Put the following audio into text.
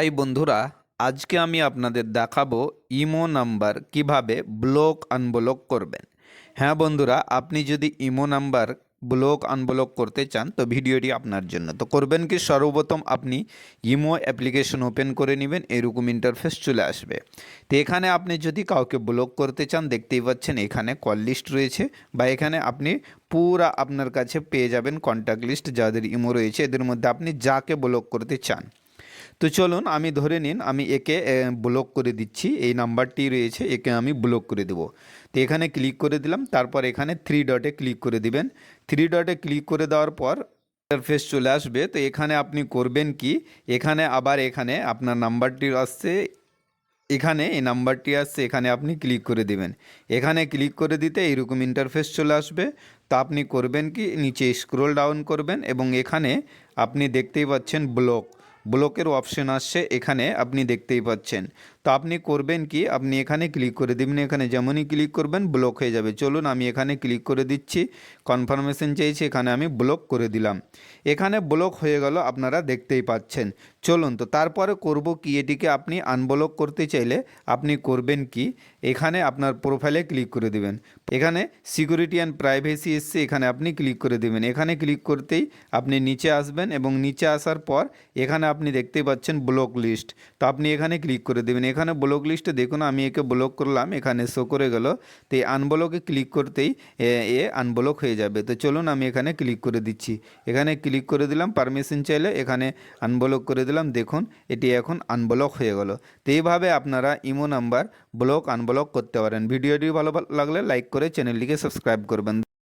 High বন্ধুরা, আজকে আমি আপনাদের দেখাবো ইমো নাম্বার কীভাবে ব্লক আনব্লক করবেন। হ্যাঁ বন্ধুরা, আপনি যদি ইমো নাম্বার ব্লক আনব্লক করতে চান, তো ভিডিওটি আপনার জন্য। তো করবেন কি, সর্বপ্রথম আপনি ইমো অ্যাপ্লিকেশন ওপেন করে নেবেন, এরকম ইন্টারফেস চলে আসবে। তো এখানে আপনি যদি কাউকে ব্লক করতে চান, দেখতেই পাচ্ছেন এখানে কল লিস্ট রয়েছে, বা এখানে আপনি পুরা আপনার কাছে পেয়ে যাবেন কন্ট্যাক্ট লিস্ট যাদের ইমো রয়েছে, এদের মধ্যে আপনি যাকে ব্লক করতে চান। তো চলুন আমি ধরে নিন, আমি একে ব্লক করে দিচ্ছি। এই নাম্বারটি রয়েছে, একে আমি ব্লক করে দেব। তো এখানে ক্লিক করে দিলাম, তারপর এখানে থ্রি ডটে ক্লিক করে দিবেন। থ্রি ডটে ক্লিক করে দেওয়ার পর ইন্টারফেস চলে আসবে। তো এখানে আপনি করবেন কি, এখানে আবার এখানে আপনার নাম্বারটি আসছে, এখানে এই নাম্বারটি আসছে, এখানে আপনি ক্লিক করে দিবেন। এখানে ক্লিক করে দিতে এইরকম ইন্টারফেস চলে আসবে। তা আপনি করবেন কি, নিচে স্ক্রোল ডাউন করবেন এবং এখানে আপনি দেখতেই পাচ্ছেন ব্লক ব্লকের অপশন আসছে এখানে আপনি দেখতেই পাচ্ছেন। তো আপনি করবেন কি? আপনি এখানে ক্লিক করে দিবেন, এখানে যেমনই ক্লিক করবেন ব্লক হয়ে যাবে। চলুন আমি এখানে ক্লিক করে দিচ্ছি কনফার্মেশন চাইছি, এখানে আমি ব্লক করে দিলাম। এখানে ব্লক হয়ে গেল, আপনারা দেখতেই পাচ্ছেন। চলুন তো, তারপরে করব কি? এটিকে আপনি আনব্লক করতে চাইলে আপনি করবেন কি? এখানে আপনার প্রোফাইলে ক্লিক করে দিবেন। এখানে সিকিউরিটি অ্যান্ড প্রাইভেসি এসছে, এখানে আপনি ক্লিক করে দিবেন। এখানে ক্লিক করতেই আপনি নিচে আসবেন এবং নিচে আসার পর এখানে আপনি দেখতেই পাচ্ছেন ব্লক লিস্ট তো আপনি এখানে ক্লিক করে দেবেন। এখানে ব্লক লিস্টে দেখুন, আমি একে ব্লক করলাম, এখানে শো করে গেল। তো এই আনব্লকে ক্লিক করতেই এ- আনব্লক হয়ে যাবে। তো চলুন, আমি এখানে ক্লিক করে দিচ্ছি। এখানে ক্লিক করে দিলাম পারমিশন চাইলে এখানে আনব্লক করে দিলাম। দেখুন, এটি এখন আনব্লক হয়ে গেল। তো এইভাবে আপনারা ইমো নাম্বার ব্লক আনব্লক করতে পারেন। ভিডিওটি ভালো লাগলে লাইক করে চ্যানেলটিকে সাবস্ক্রাইব করবেন।